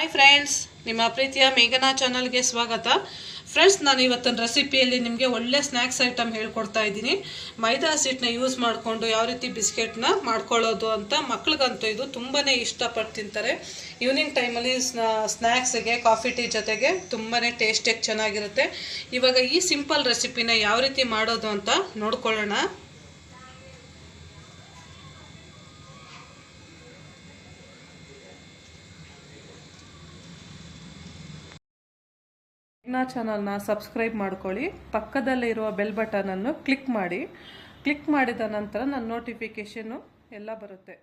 Hi friends ನಿಮ್ಮ ಪ್ರೀತಿಯ ಮೇಘನಾ ಚಾನಲ್ಗೆ ಸ್ವಾಗತ. ಫ್ರೆಂಡ್ಸ್ ನಾನು ಇವತ್ತಿನ ರೆಸಿಪಿಯಲ್ಲಿ ನಿಮಗೆ ಒಳ್ಳೆ ಸ್ನ್ಯಾಕ್ಸ್ ಐಟಮ್ ಹೇಳ್ಕೊಡ್ತಾ ಇದ್ದೀನಿ. ಮೈದಾ ಹಸಿಟ್ಟನ್ನ ಯೂಸ್ ಮಾಡಿಕೊಂಡು ಯಾವ ರೀತಿ ಬಿಸ್ಕೆಟ್ನ ಮಾಡ್ಕೊಳ್ಳೋದು ಅಂತ ಮಕ್ಳಿಗಂತೂ ಇದು ತುಂಬಾ ಇಷ್ಟಪಟ್ಟು ತಿಂತಾರೆ. ಈವ್ನಿಂಗ್ ಟೈಮಲ್ಲಿ ಸ್ನ್ಯಾಕ್ಸ್ಗೆ ಕಾಫಿ ಟೀ ಜೊತೆಗೆ ತುಂಬಾ ಟೇಸ್ಟಿಯಾಗಿ ಚೆನ್ನಾಗಿರುತ್ತೆ. ಇವಾಗ ಈ ಸಿಂಪಲ್ ರೆಸಿಪಿನ ಯಾವ ರೀತಿ ಮಾಡೋದು ಅಂತ ನೋಡ್ಕೊಳ್ಳೋಣ. ಮೇಘ್ನಾ ಚಾನಲ್ನ ಸಬ್ಸ್ಕ್ರೈಬ್ ಮಾಡ್ಕೊಳ್ಳಿ. ಪಕ್ಕದಲ್ಲೇ ಇರುವ ಬೆಲ್ ಬಟನನ್ನು ಕ್ಲಿಕ್ ಮಾಡಿ. ಕ್ಲಿಕ್ ಮಾಡಿದ ನಂತರ ನನ್ನ ನೋಟಿಫಿಕೇಷನ್ನು ಎಲ್ಲ ಬರುತ್ತೆ.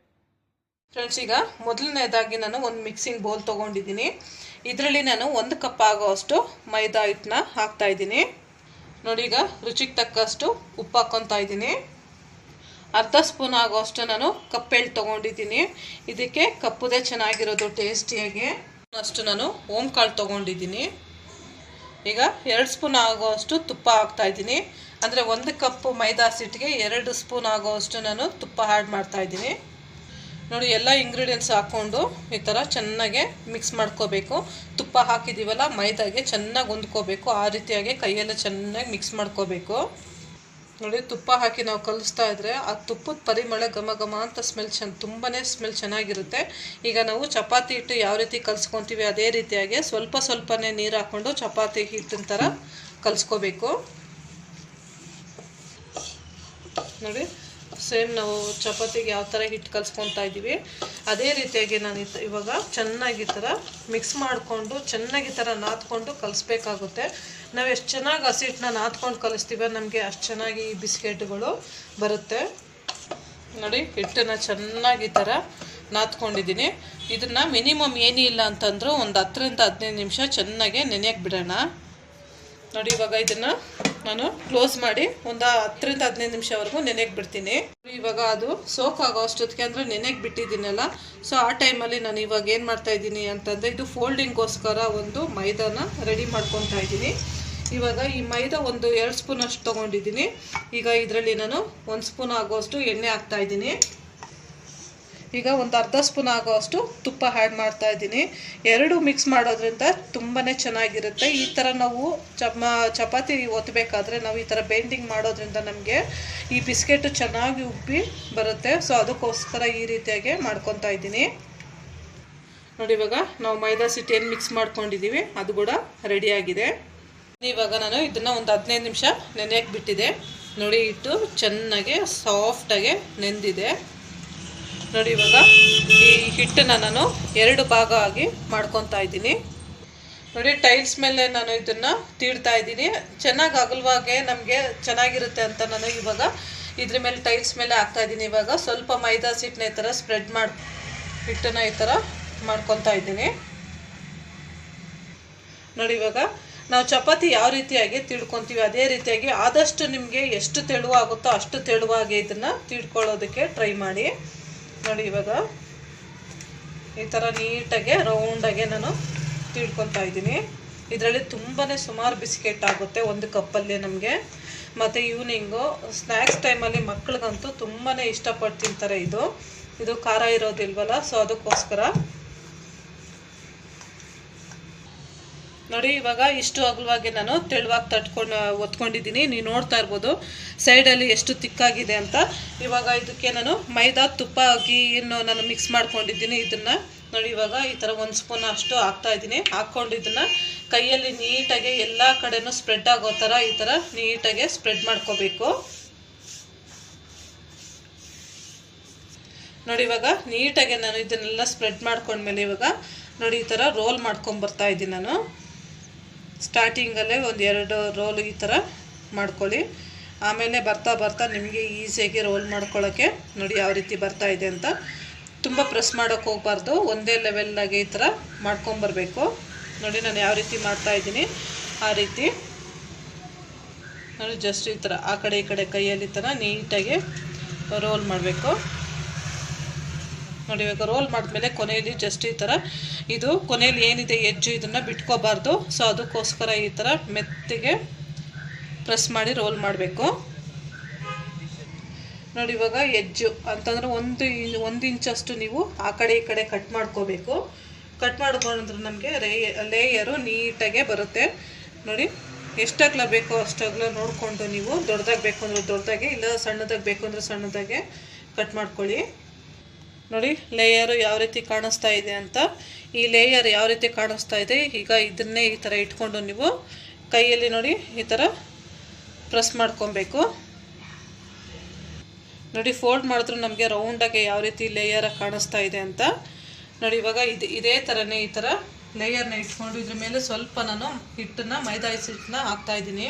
ಫ್ರೆಂಡ್ಸ್ ಈಗ ಮೊದಲನೇದಾಗಿ ನಾನು ಒಂದು ಮಿಕ್ಸಿಂಗ್ ಬೌಲ್ ತೊಗೊಂಡಿದ್ದೀನಿ. ಇದರಲ್ಲಿ ನಾನು ಒಂದು ಕಪ್ ಆಗೋವಷ್ಟು ಮೈದಾ ಹಿಟ್ಟನ್ನ ಹಾಕ್ತಾ ಇದ್ದೀನಿ. ನೋಡಿ ಈಗ ರುಚಿಗೆ ತಕ್ಕಷ್ಟು ಉಪ್ಪು ಹಾಕ್ಕೊತಾ ಇದ್ದೀನಿ. ಅರ್ಧ ಸ್ಪೂನ್ ಆಗೋಷ್ಟು ನಾನು ಕಪ್ಪೆಳ್ಳು ತೊಗೊಂಡಿದ್ದೀನಿ. ಇದಕ್ಕೆ ಕಪ್ಪುದೇ ಚೆನ್ನಾಗಿರೋದು ಟೇಸ್ಟಿಯಾಗಿ ಅಷ್ಟು ನಾನು ಓಂಕಾಳು ಕಾಳು ತೊಗೊಂಡಿದ್ದೀನಿ. ಈಗ ಎರಡು ಸ್ಪೂನ್ ಆಗೋವಷ್ಟು ತುಪ್ಪ ಹಾಕ್ತಾ ಇದ್ದೀನಿ. ಅಂದರೆ ಒಂದು ಕಪ್ ಮೈದಾ ಸಿಟ್ಟಿಗೆ ಎರಡು ಸ್ಪೂನ್ ಆಗೋವಷ್ಟು ನಾನು ತುಪ್ಪ ಆ್ಯಡ್ ಮಾಡ್ತಾ ಇದ್ದೀನಿ. ನೋಡಿ, ಎಲ್ಲ ಇಂಗ್ರೀಡಿಯೆಂಟ್ಸ್ ಹಾಕ್ಕೊಂಡು ಈ ಥರ ಚೆನ್ನಾಗೆ ಮಿಕ್ಸ್ ಮಾಡ್ಕೋಬೇಕು. ತುಪ್ಪ ಹಾಕಿದ್ದೀವಲ್ಲ ಮೈದಾಗೆ ಚೆನ್ನಾಗಿ ಹೊಂದ್ಕೋಬೇಕು ಆ ರೀತಿಯಾಗಿ ಕೈಯೆಲ್ಲ ಚೆನ್ನಾಗಿ ಮಿಕ್ಸ್ ಮಾಡ್ಕೋಬೇಕು. ನೋಡಿ, ತುಪ್ಪ ಹಾಕಿ ನಾವು ಕಲಿಸ್ತಾ ಇದ್ರೆ ಆ ತುಪ್ಪದ ಪರಿಮಳ ಘಮ ಘಮ ಅಂತ ಸ್ಮೆಲ್ ಚೆನ್ನ ತುಂಬಾ ಸ್ಮೆಲ್ ಚೆನ್ನಾಗಿರುತ್ತೆ. ಈಗ ನಾವು ಚಪಾತಿ ಹಿಟ್ಟು ಯಾವ ರೀತಿ ಕಲಿಸ್ಕೊತೀವಿ ಅದೇ ರೀತಿಯಾಗಿ ಸ್ವಲ್ಪ ಸ್ವಲ್ಪನೇ ನೀರು ಹಾಕ್ಕೊಂಡು ಚಪಾತಿ ಹಿಟ್ಟಿನ ಥರ ಕಲಿಸ್ಕೋಬೇಕು. ನೋಡಿ ಸೇಮ್ ನಾವು ಚಪಾತಿಗೆ ಯಾವ ಥರ ಹಿಟ್ಟು ಕಲಿಸ್ಕೊತಾ ಇದ್ದೀವಿ. ಅದೇ ರೀತಿಯಾಗಿ ನಾನು ಇವಾಗ ಚೆನ್ನಾಗಿ ಥರ ಮಿಕ್ಸ್ ಮಾಡಿಕೊಂಡು ಚೆನ್ನಾಗಿ ಥರ ನಾದ್ಕೊಂಡು ಕಲಿಸ್ಬೇಕಾಗುತ್ತೆ. ನಾವು ಎಷ್ಟು ಚೆನ್ನಾಗಿ ಹಸಿಟ್ಟನ್ನ ನಾದ್ಕೊಂಡು ಕಲಿಸ್ತೀವೋ ನಮಗೆ ಅಷ್ಟು ಚೆನ್ನಾಗಿ ಈ ಬಿಸ್ಕೆಟ್ಗಳು ಬರುತ್ತೆ. ನೋಡಿ, ಹಿಟ್ಟನ್ನು ಚೆನ್ನಾಗಿ ಈ ಥರ ನಾದ್ಕೊಂಡಿದ್ದೀನಿ ಇದನ್ನು ಮಿನಿಮಮ್ ಏನಿಲ್ಲ ಅಂತಂದ್ರೂ ಒಂದು ಹತ್ತರಿಂದ ಹದಿನೈದು ನಿಮಿಷ ಚೆನ್ನಾಗೆ ನೆನೆಯಕ್ಕೆ ಬಿಡೋಣ. ನೋಡಿ, ಇವಾಗ ಇದನ್ನು ನಾನು ಕ್ಲೋಸ್ ಮಾಡಿ ಒಂದು ಹತ್ತರಿಂದ ಹದಿನೈದು ನಿಮಿಷವರೆಗೂ ನೆನೆಗೆ ಬಿಡ್ತೀನಿ. ಇವಾಗ ಅದು ಸೋಕ್ ಆಗೋ ಅಷ್ಟೊತ್ತಿಗೆ ಅಂದರೆ ನೆನೆಗೆ ಬಿಟ್ಟಿದ್ದೀನಲ್ಲ ಸೊ ಆ ಟೈಮಲ್ಲಿ ನಾನು ಇವಾಗ ಏನು ಮಾಡ್ತಾ ಇದ್ದೀನಿ ಅಂತಂದರೆ ಇದು ಫೋಲ್ಡಿಂಗ್ಗೋಸ್ಕರ ಒಂದು ಮೈದಾನ ರೆಡಿ ಮಾಡ್ಕೊತಾ ಇದ್ದೀನಿ. ಇವಾಗ ಈ ಮೈದಾ ಒಂದು ಎರಡು ಸ್ಪೂನ್ ಅಷ್ಟು ತೊಗೊಂಡಿದ್ದೀನಿ. ಈಗ ಇದರಲ್ಲಿ ನಾನು ಒಂದು ಸ್ಪೂನ್ ಆಗೋಷ್ಟು ಎಣ್ಣೆ ಹಾಕ್ತಾ ಇದ್ದೀನಿ. ಈಗ ಒಂದು ಅರ್ಧ ಸ್ಪೂನ್ ಆಗೋಷ್ಟು ತುಪ್ಪ ಆ್ಯಡ್ ಮಾಡ್ತಾ ಇದ್ದೀನಿ. ಎರಡು ಮಿಕ್ಸ್ ಮಾಡೋದ್ರಿಂದ ತುಂಬಾ ಚೆನ್ನಾಗಿರುತ್ತೆ. ಈ ಥರ ನಾವು ಚಮ ಚಪಾತಿ ಒತ್ತಬೇಕಾದ್ರೆ ನಾವು ಈ ಥರ ಬೇಂಡಿಂಗ್ ಮಾಡೋದ್ರಿಂದ ನಮಗೆ ಈ ಬಿಸ್ಕೆಟು ಚೆನ್ನಾಗಿ ಉಬ್ಬಿ ಬರುತ್ತೆ. ಸೊ ಅದಕ್ಕೋಸ್ಕರ ಈ ರೀತಿಯಾಗಿ ಮಾಡ್ಕೊತಾ ಇದ್ದೀನಿ. ನೋಡಿ ಇವಾಗ ನಾವು ಮೈದಾ ಸಿಟ್ಟು ಏನು ಮಿಕ್ಸ್ ಮಾಡ್ಕೊಂಡಿದ್ದೀವಿ ಅದು ಕೂಡ ರೆಡಿಯಾಗಿದೆ ಇವಾಗ ನಾನು ಇದನ್ನು ಒಂದು ಹದಿನೈದು ನಿಮಿಷ ನೆನೆಯಕ್ಕೆ ಬಿಟ್ಟಿದೆ. ನೋಡಿ ಇಟ್ಟು ಚೆನ್ನಾಗಿ ಸಾಫ್ಟಾಗೆ ನೆಂದಿದೆ. ನೋಡಿ ಇವಾಗ ಈ ಹಿಟ್ಟನ್ನು ನಾನು ಎರಡು ಭಾಗ ಆಗಿ ಮಾಡ್ಕೊತಾ ಇದ್ದೀನಿ. ನೋಡಿ ಟೈಲ್ಸ್ ಮೇಲೆ ನಾನು ಇದನ್ನು ತೀಡ್ತಾ ಇದ್ದೀನಿ. ಚೆನ್ನಾಗಿ ಅಗಲವಾಗೆ ನಮಗೆ ಚೆನ್ನಾಗಿರುತ್ತೆ ಅಂತ ನಾನು ಇವಾಗ ಇದ್ರ ಮೇಲೆ ಟೈಲ್ಸ್ ಮೇಲೆ ಹಾಕ್ತಾ ಇದ್ದೀನಿ ಇವಾಗ. ಸ್ವಲ್ಪ ಮೈದಾ ಸಿಟ್ಟನ್ನ ಈ ಥರ ಸ್ಪ್ರೆಡ್ ಮಾಡಿ, ಹಿಟ್ಟನ್ನು ಈ ಥರ ಮಾಡ್ಕೊತಾ ಇದ್ದೀನಿ. ನೋಡಿ ಇವಾಗ ನಾವು ಚಪಾತಿ ಯಾವ ರೀತಿಯಾಗಿ ತಿಳ್ಕೊತೀವಿ ಅದೇ ರೀತಿಯಾಗಿ ಆದಷ್ಟು ನಿಮಗೆ ಎಷ್ಟು ತೆಳುವಾಗುತ್ತೋ ಅಷ್ಟು ತೆಳುವಾಗಿ ಇದನ್ನು ತಿಳ್ಕೊಳ್ಳೋದಕ್ಕೆ ಟ್ರೈ ಮಾಡಿ. ನೋಡಿ ಇವಾಗ ಈ ಥರ ನೀಟಾಗೆ ರೌಂಡಾಗೆ ನಾನು ತಿಳ್ಕೊತಾ ಇದ್ದೀನಿ. ಇದರಲ್ಲಿ ತುಂಬಾ ಸುಮಾರು ಬಿಸ್ಕೆಟ್ ಆಗುತ್ತೆ ಒಂದು ಕಪ್ಪಲ್ಲಿ ನಮಗೆ. ಮತ್ತು ಈವ್ನಿಂಗು ಸ್ನ್ಯಾಕ್ಸ್ ಟೈಮಲ್ಲಿ ಮಕ್ಳಿಗಂತೂ ತುಂಬಾ ಇಷ್ಟಪಟ್ಟು ತಿಂತಾರೆ ಇದು. ಇದು ಖಾರ ಇರೋದಿಲ್ವಲ್ಲ, ಸೊ ಅದಕ್ಕೋಸ್ಕರ ನೋಡಿ, ಇವಾಗ ಇಷ್ಟು ಅಗಲವಾಗಿ ನಾನು ತೆಳುವಾಗಿ ತಟ್ಕೊಂಡು ಒತ್ಕೊಂಡಿದ್ದೀನಿ. ನೀವು ನೋಡ್ತಾ ಇರ್ಬೋದು ಸೈಡಲ್ಲಿ ಎಷ್ಟು ತಿಕ್ಕಾಗಿದೆ ಅಂತ. ಇವಾಗ ಇದಕ್ಕೆ ನಾನು ಮೈದಾ ತುಪ್ಪ ಏನು ನಾನು ಮಿಕ್ಸ್ ಮಾಡ್ಕೊಂಡಿದ್ದೀನಿ ಇದನ್ನು. ನೋಡಿ, ಇವಾಗ ಈ ಥರ ಒಂದು ಸ್ಪೂನ್ ಅಷ್ಟು ಹಾಕ್ತಾ ಇದ್ದೀನಿ. ಹಾಕ್ಕೊಂಡು ಇದನ್ನು ಕೈಯಲ್ಲಿ ನೀಟಾಗಿ ಎಲ್ಲ ಕಡೆನೂ ಸ್ಪ್ರೆಡ್ ಆಗೋ ಥರ ಈ ಥರ ನೀಟಾಗಿ ಸ್ಪ್ರೆಡ್ ಮಾಡ್ಕೋಬೇಕು. ನೋಡಿ, ಇವಾಗ ನೀಟಾಗಿ ನಾನು ಇದನ್ನೆಲ್ಲ ಸ್ಪ್ರೆಡ್ ಮಾಡ್ಕೊಂಡ್ಮೇಲೆ ಇವಾಗ ನೋಡಿ, ಈ ಥರ ರೋಲ್ ಮಾಡ್ಕೊಂಬರ್ತಾ ಇದ್ದೀನಿ ನಾನು. ಸ್ಟಾರ್ಟಿಂಗಲ್ಲೇ ಒಂದು ಎರಡು ರೋಲ್ ಈ ಥರ ಮಾಡ್ಕೊಳ್ಳಿ. ಆಮೇಲೆ ಬರ್ತಾ ಬರ್ತಾ ನಿಮಗೆ ಈಸಿಯಾಗಿ ರೋಲ್ ಮಾಡ್ಕೊಳ್ಳೋಕ್ಕೆ ನೋಡಿ ಯಾವ ರೀತಿ ಬರ್ತಾ ಇದೆ ಅಂತ. ತುಂಬ ಪ್ರೆಸ್ ಮಾಡೋಕ್ಕೆ ಹೋಗಬಾರ್ದು, ಒಂದೇ ಲೆವೆಲ್ಲಾಗಿ ಈ ಥರ ಮಾಡ್ಕೊಂಬರ್ಬೇಕು ನೋಡಿ ನಾನು ಯಾವ ರೀತಿ ಮಾಡ್ತಾ ಇದ್ದೀನಿ, ಆ ರೀತಿ. ನೋಡಿ ಜಸ್ಟ್ ಈ ಥರ ಆ ಕಡೆ ಈ ಕಡೆ ಕೈಯಲ್ಲಿ ಥರ ನೀಟಾಗಿ ರೋಲ್ ಮಾಡಬೇಕು. ನೋಡಿ, ಇವಾಗ ರೋಲ್ ಮಾಡಿದ್ಮೇಲೆ ಕೊನೆಯಲ್ಲಿ ಜಸ್ಟ್ ಈ ಥರ ಇದು ಕೊನೆಯಲ್ಲಿ ಏನಿದೆ ಎಜ್ಜು ಇದನ್ನು ಬಿಟ್ಕೋಬಾರ್ದು. ಸೊ ಅದಕ್ಕೋಸ್ಕರ ಈ ಥರ ಮೆತ್ತಿಗೆ ಪ್ರೆಸ್ ಮಾಡಿ ರೋಲ್ ಮಾಡಬೇಕು. ನೋಡಿ, ಇವಾಗ ಎಜ್ಜು ಅಂತಂದ್ರೆ ಒಂದು ಒಂದು ಇಂಚಷ್ಟು ನೀವು ಆ ಕಡೆ ಈ ಕಡೆ ಕಟ್ ಮಾಡ್ಕೋಬೇಕು. ಕಟ್ ಮಾಡ್ಕೊಂಡ್ರೆ ನಮಗೆ ಲೇಯರು ನೀಟಾಗೆ ಬರುತ್ತೆ. ನೋಡಿ, ಎಷ್ಟಾಗ್ಲ ಬೇಕೋ ಅಷ್ಟಾಗ್ಲ ನೋಡಿಕೊಂಡು ನೀವು ದೊಡ್ಡದಾಗಿ ಬೇಕು ಅಂದ್ರೆ ದೊಡ್ಡದಾಗೆ ಇಲ್ಲ ಸಣ್ಣದಾಗಿ ಬೇಕು ಅಂದರೆ ಸಣ್ಣದಾಗೆ ಕಟ್ ಮಾಡ್ಕೊಳ್ಳಿ. ನೋಡಿ ಲೇಯರು ಯಾವ ರೀತಿ ಕಾಣಿಸ್ತಾ ಇದೆ ಅಂತ. ಈ ಲೇಯರ್ ಯಾವ ರೀತಿ ಕಾಣಿಸ್ತಾ ಇದೆ, ಈಗ ಇದನ್ನೇ ಈ ಥರ ಇಟ್ಕೊಂಡು ನೀವು ಕೈಯಲ್ಲಿ ನೋಡಿ ಈ ಥರ ಪ್ರೆಸ್ ಮಾಡ್ಕೊಬೇಕು. ನೋಡಿ ಫೋಲ್ಡ್ ಮಾಡಿದ್ರು ನಮಗೆ ರೌಂಡಾಗಿ ಯಾವ ರೀತಿ ಲೇಯರ್ ಕಾಣಿಸ್ತಾ ಇದೆ ಅಂತ. ನೋಡಿ, ಇವಾಗ ಇದು ಇದೇ ಥರನೇ ಈ ಥರ ಲೇಯರ್ನ ಇಟ್ಕೊಂಡು ಇದ್ರ ಮೇಲೆ ಸ್ವಲ್ಪ ನಾನು ಹಿಟ್ಟನ್ನು, ಮೈದಾ ಹಿಟ್ಟನ್ನ ಹಾಕ್ತಾ ಇದ್ದೀನಿ.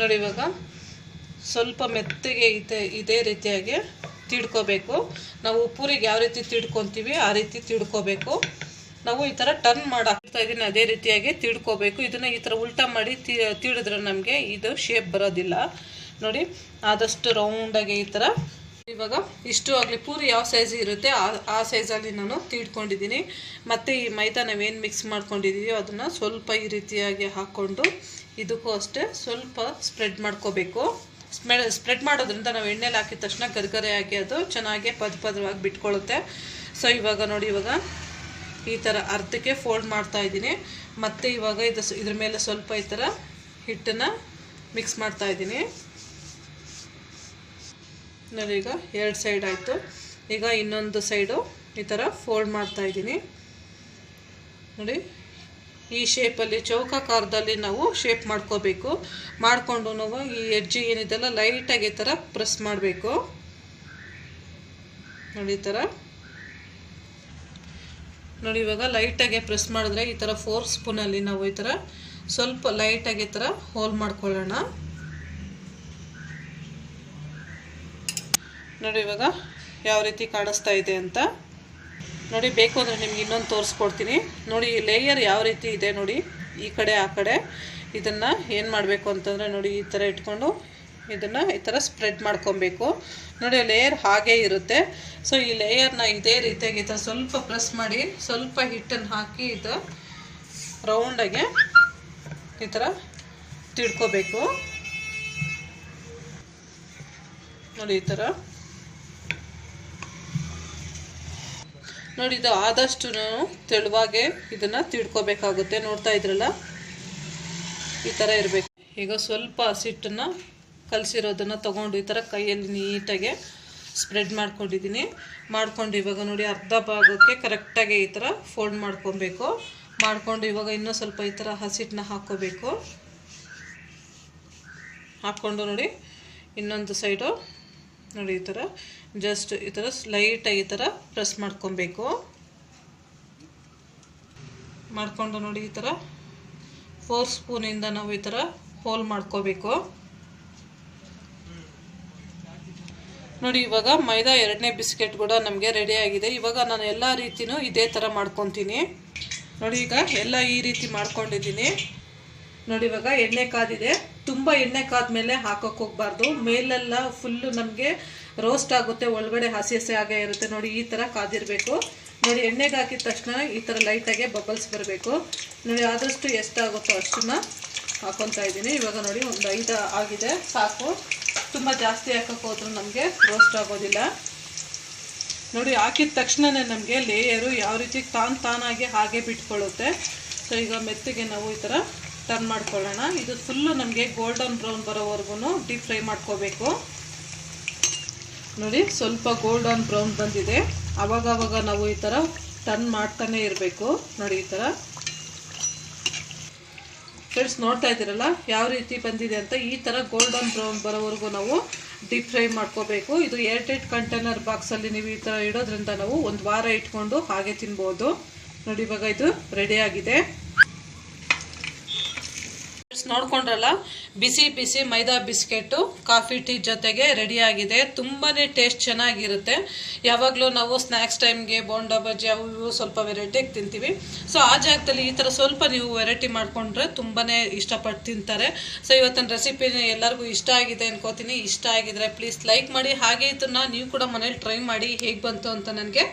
ನೋಡಿ, ಇವಾಗ ಸ್ವಲ್ಪ ಮೆತ್ತಗೆ ಇದೆ, ಇದೇ ರೀತಿಯಾಗಿ ತಿಡ್ಕೋಬೇಕು. ನಾವು ಪೂರಿಗೆ ಯಾವ ರೀತಿ ತಿಡ್ಕೊತೀವಿ, ಆ ರೀತಿ ತಿಡ್ಕೋಬೇಕು. ನಾವು ಈ ಥರ ಟರ್ನ್ ಮಾಡಾಕ್ತಾ ಇದ್ದೀನಿ ಅದೇ ರೀತಿಯಾಗಿ ತಿಡ್ಕೋಬೇಕು. ಇದನ್ನು ಈ ಥರ ಉಲ್ಟಾ ಮಾಡಿ ತಿಳಿದ್ರೆ ನಮಗೆ ಇದು ಶೇಪ್ ಬರೋದಿಲ್ಲ. ನೋಡಿ, ಆದಷ್ಟು ರೌಂಡಾಗಿ ಈ ಥರ. ಇವಾಗ ಇಷ್ಟು ಆಗಲಿ, ಪೂರಿ ಯಾವ ಸೈಜ್ ಇರುತ್ತೆ, ಆ ಆ ಸೈಜಲ್ಲಿ ನಾನು ತೀಡ್ಕೊಂಡಿದ್ದೀನಿ ಮತ್ತು ಈ ಮೈದಾ ನಾವೇನು ಮಿಕ್ಸ್ ಮಾಡ್ಕೊಂಡಿದ್ದೀವಿ ಅದನ್ನು ಸ್ವಲ್ಪ ಈ ರೀತಿಯಾಗಿ ಹಾಕ್ಕೊಂಡು ಇದಕ್ಕೂ ಅಷ್ಟೇ ಸ್ವಲ್ಪ ಸ್ಪ್ರೆಡ್ ಮಾಡ್ಕೋಬೇಕು. ಸ್ಪ್ರೆಡ್ ಮಾಡೋದ್ರಿಂದ ನಾವು ಎಣ್ಣೆಲಿ ಹಾಕಿದ ತಕ್ಷಣ ಗರ್ಗರೆ ಹಾಕಿ ಅದು ಚೆನ್ನಾಗಿ ಪದ ಪದವಾಗಿ ಬಿಟ್ಕೊಳ್ಳುತ್ತೆ. ಸೊ ಇವಾಗ ನೋಡಿ, ಇವಾಗ ಈ ಥರ ಅರ್ಧಕ್ಕೆ ಫೋಲ್ಡ್ ಮಾಡ್ತಾ ಇದ್ದೀನಿ. ಮತ್ತು ಇವಾಗ ಇದು ಇದ್ರ ಮೇಲೆ ಸ್ವಲ್ಪ ಈ ಥರ ಹಿಟ್ಟನ್ನು ಮಿಕ್ಸ್ ಮಾಡ್ತಾ ಇದ್ದೀನಿ. ನೋಡಿ, ಈಗ ಎರಡು ಸೈಡ್ ಆಯಿತು. ಈಗ ಇನ್ನೊಂದು ಸೈಡು ಈ ಥರ ಫೋಲ್ಡ್ ಮಾಡ್ತಾ ಇದ್ದೀನಿ. ನೋಡಿ ಈ ಶೇಪಲ್ಲಿ ಚೌಕಾಕಾರದಲ್ಲಿ ನಾವು ಶೇಪ್ ಮಾಡ್ಕೋಬೇಕು. ಮಾಡಿಕೊಂಡು ನಾವು ಈ ಎಡ್ಜಿ ಏನಿದೆಲ್ಲ ಲೈಟಾಗಿ ಈ ಥರ ಪ್ರೆಸ್ ಮಾಡಬೇಕು. ನೋಡಿ ಈ ಥರ ನೋಡಿ ಇವಾಗ ಲೈಟಾಗೆ ಪ್ರೆಸ್ ಮಾಡಿದ್ರೆ ಈ ಥರ ಫೋರ್ ಸ್ಪೂನಲ್ಲಿ ನಾವು ಈ ಥರ ಸ್ವಲ್ಪ ಲೈಟಾಗಿ ಈ ಥರ ಹೋಲ್ ಮಾಡ್ಕೊಳ್ಳೋಣ. ನೋಡಿ ಇವಾಗ ಯಾವ ರೀತಿ ಕಾಣಿಸ್ತಾ ಇದೆ ಅಂತ. ನೋಡಿ, ಬೇಕು ಅಂದರೆ ನಿಮ್ಗೆ ಇನ್ನೊಂದು ತೋರಿಸ್ಕೊಡ್ತೀನಿ. ನೋಡಿ ಲೇಯರ್ ಯಾವ ರೀತಿ ಇದೆ ನೋಡಿ, ಈ ಕಡೆ, ಆ ಕಡೆ. ಇದನ್ನು ಏನು ಮಾಡಬೇಕು ಅಂತಂದರೆ ನೋಡಿ, ಈ ಥರ ಇಟ್ಕೊಂಡು ಇದನ್ನು ಈ ಥರ ಸ್ಪ್ರೆಡ್ ಮಾಡ್ಕೊಬೇಕು. ನೋಡಿ ಲೇಯರ್ ಹಾಗೇ ಇರುತ್ತೆ. ಸೊ ಈ ಲೇಯರ್ನ ಇದೇ ರೀತಿಯಾಗಿ ಈ ಥರ ಸ್ವಲ್ಪ ಪ್ರೆಸ್ ಮಾಡಿ, ಸ್ವಲ್ಪ ಹಿಟ್ಟನ್ನು ಹಾಕಿ ಇದು ರೌಂಡಾಗೆ ಈ ಥರ ತಿಳ್ಕೋಬೇಕು. ನೋಡಿ, ಈ ಥರ ನೋಡಿ, ಇದು ಆದಷ್ಟು ತೆಳುವಾಗೆ ಇದನ್ನು ತಿಳ್ಕೊಬೇಕಾಗುತ್ತೆ. ನೋಡ್ತಾ ಇದ್ರಲ್ಲ? ಈ ಥರ ಇರಬೇಕು. ಈಗ ಸ್ವಲ್ಪ ಹಸಿಟ್ಟನ್ನು ಕಲಸಿರೋದನ್ನು ತಗೊಂಡು ಈ ಥರ ಕೈಯಲ್ಲಿ ನೀಟಾಗೆ ಸ್ಪ್ರೆಡ್ ಮಾಡ್ಕೊಂಡಿದ್ದೀನಿ. ಮಾಡ್ಕೊಂಡು ಇವಾಗ ನೋಡಿ, ಅರ್ಧ ಭಾಗಕ್ಕೆ ಕರೆಕ್ಟಾಗಿ ಈ ಥರ ಫೋಲ್ಡ್ ಮಾಡ್ಕೊಬೇಕು. ಮಾಡ್ಕೊಂಡು ಇವಾಗ ಇನ್ನೂ ಸ್ವಲ್ಪ ಈ ಥರ ಹಸಿಟ್ಟನ್ನ ಹಾಕ್ಕೋಬೇಕು. ಹಾಕ್ಕೊಂಡು ನೋಡಿ, ಇನ್ನೊಂದು ಸೈಡು ನೋಡಿ ಈ ಥರ ಜಸ್ಟ್ ಈ ಥರ ಲೈಟಾಗಿ ಈ ಥರ ಪ್ರೆಸ್ ಮಾಡ್ಕೊಬೇಕು. ಮಾಡಿಕೊಂಡು ನೋಡಿ ಈ ಥರ ಫೋರ್ ಸ್ಪೂನಿಂದ ನಾವು ಈ ಥರ ಹೋಲ್ ಮಾಡ್ಕೋಬೇಕು. ನೋಡಿ ಇವಾಗ ಮೈದಾ ಎರಡನೇ ಬಿಸ್ಕೆಟ್ ಕೂಡ ನಮಗೆ ರೆಡಿ ಆಗಿದೆ. ಇವಾಗ ನಾನು ಎಲ್ಲ ರೀತಿನೂ ಇದೇ ಥರ ಮಾಡ್ಕೊತೀನಿ. ನೋಡಿ ಈಗ ಎಲ್ಲ ಈ ರೀತಿ ಮಾಡ್ಕೊಂಡಿದ್ದೀನಿ. ನೋಡಿ ಇವಾಗ ಎಣ್ಣೆ ಕಾದಿದೆ. ತುಂಬ ಎಣ್ಣೆ ಕಾದ್ಮೇಲೆ ಹಾಕೋಕೆ ಹೋಗ್ಬಾರ್ದು. ಮೇಲೆಲ್ಲ ಫುಲ್ಲು ನಮಗೆ ರೋಸ್ಟ್ ಆಗುತ್ತೆ, ಒಳಗಡೆ ಹಸಿ ಹಸಿ ಆಗೇ ಇರುತ್ತೆ. ನೋಡಿ, ಈ ಥರ ಕಾದಿರಬೇಕು. ನೋಡಿ, ಎಣ್ಣೆಗೆ ಹಾಕಿದ ತಕ್ಷಣ ಈ ಥರ ಲೈಟಾಗೆ ಬಬಲ್ಸ್ ಬರಬೇಕು. ನೋಡಿ, ಆದಷ್ಟು ಎಷ್ಟಾಗುತ್ತೋ ಅಷ್ಟನ್ನು ಹಾಕೊತಾ ಇದ್ದೀನಿ. ಇವಾಗ ನೋಡಿ, ಒಂದು ಐದು ಆಗಿದೆ. ಸಾಕು. ತುಂಬ ಜಾಸ್ತಿ ಹಾಕೋಕೆ ಹೋದ್ರೂ ನಮಗೆ ರೋಸ್ಟ್ ಆಗೋದಿಲ್ಲ. ನೋಡಿ, ಹಾಕಿದ ತಕ್ಷಣನೇ ನಮಗೆ ಲೇಯರು ಯಾವ ರೀತಿ ತಾನು ತಾನಾಗಿ ಹಾಗೆ ಬಿಟ್ಕೊಳ್ಳುತ್ತೆ. ಸೊ ಈಗ ಮೆತ್ತಿಗೆ ನಾವು ಈ ಥರ ಟರ್ನ್ ಮಾಡ್ಕೊಳ್ಳೋಣ. ಇದು ಫುಲ್ಲು ನಮಗೆ ಗೋಲ್ಡನ್ ಬ್ರೌನ್ ಬರೋವರೆಗೂ ಡೀಪ್ ಫ್ರೈ ಮಾಡ್ಕೋಬೇಕು. ನೋಡಿ, ಸ್ವಲ್ಪ ಗೋಲ್ಡನ್ ಬ್ರೌನ್ ಬಂದಿದೆ. ಅವಾಗವಾಗ ನಾವು ಈ ಥರ ಟರ್ನ್ ಮಾಡ್ತಾನೆ ಇರಬೇಕು. ನೋಡಿ, ಈ ಥರ ಫ್ರೆಂಡ್ಸ್ ನೋಡ್ತಾ ಇದ್ದೀರಲ್ಲ, ಯಾವ ರೀತಿ ಬಂದಿದೆ ಅಂತ ಈ ಥರ ಗೋಲ್ಡನ್ ಬ್ರೌನ್ ಬರೋವರೆಗೂ ನಾವು ಡೀಪ್ ಫ್ರೈ ಮಾಡ್ಕೋಬೇಕು. ಇದು ಏರ್ ಟೈಟ್ ಕಂಟೈನರ್ ಬಾಕ್ಸಲ್ಲಿ ನೀವು ಈ ಥರ ಇಡೋದ್ರಿಂದ ನಾವು ಒಂದು ವಾರ ಇಟ್ಕೊಂಡು ಹಾಗೆ ತಿನ್ಬೋದು. ನೋಡಿ, ಇವಾಗ ಇದು ರೆಡಿ ಆಗಿದೆ. ಫ್ರೆಂಡ್ಸ್ ನೋಡ್ಕೊಂಡ್ರಲ್ಲ? ಬಿಸಿ ಬಿಸಿ ಮೈದಾ ಬಿಸ್ಕೆಟ್ಟು ಕಾಫಿ, ಟೀ ಜೊತೆಗೆ ರೆಡಿಯಾಗಿದೆ ತುಂಬಾ ಟೇಸ್ಟ್ ಚೆನ್ನಾಗಿರುತ್ತೆ. ಯಾವಾಗಲೂ ನಾವು ಸ್ನ್ಯಾಕ್ಸ್ ಟೈಮ್ಗೆ ಬೋಂಡಾ ಬಜ್ಜಿ ಅವು ಇವು ಸ್ವಲ್ಪ ವೆರೈಟಿಯಾಗಿ ತಿಂತೀವಿ. ಸೊ ಆ ಜಾಗದಲ್ಲಿ ಈ ಥರ ಸ್ವಲ್ಪ ನೀವು ವೆರೈಟಿ ಮಾಡಿಕೊಂಡ್ರೆ ತುಂಬಾ ಇಷ್ಟಪಟ್ಟು ತಿಂತಾರೆ. ಸೊ ಇವತ್ತಿನ ರೆಸಿಪಿ ಎಲ್ಲರಿಗೂ ಇಷ್ಟ ಆಗಿದೆ ಅನ್ಕೋತೀನಿ. ಇಷ್ಟ ಆಗಿದ್ರೆ ಪ್ಲೀಸ್ ಲೈಕ್ ಮಾಡಿ. ಹಾಗೆ ಇದನ್ನು ನೀವು ಕೂಡ ಮನೇಲಿ ಟ್ರೈ ಮಾಡಿ ಹೇಗೆ ಬಂತು ಅಂತ ನನಗೆ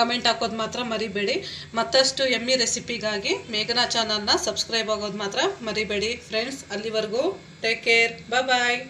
ಕಮೆಂಟ್ ಹಾಕೋದು ಮಾತ್ರ ಮರಿಬೇಡಿ. ಮತ್ತಷ್ಟು ಎಮ್ಮಿ ರೆಸಿಪಿಗಾಗಿ ಮೇಘನಾ ಚಾನಲ್ನ ಸಬ್ಸ್ಕ್ರೈಬ್ ಆಗೋದು ಮಾತ್ರ ಮರಿಬೇಡಿ. ಫ್ರೆಂಡ್ಸ್, ಅಲ್ಲಿವರೆಗೂ ಟೇಕ್ ಕೇರ್ ಬಾಯ್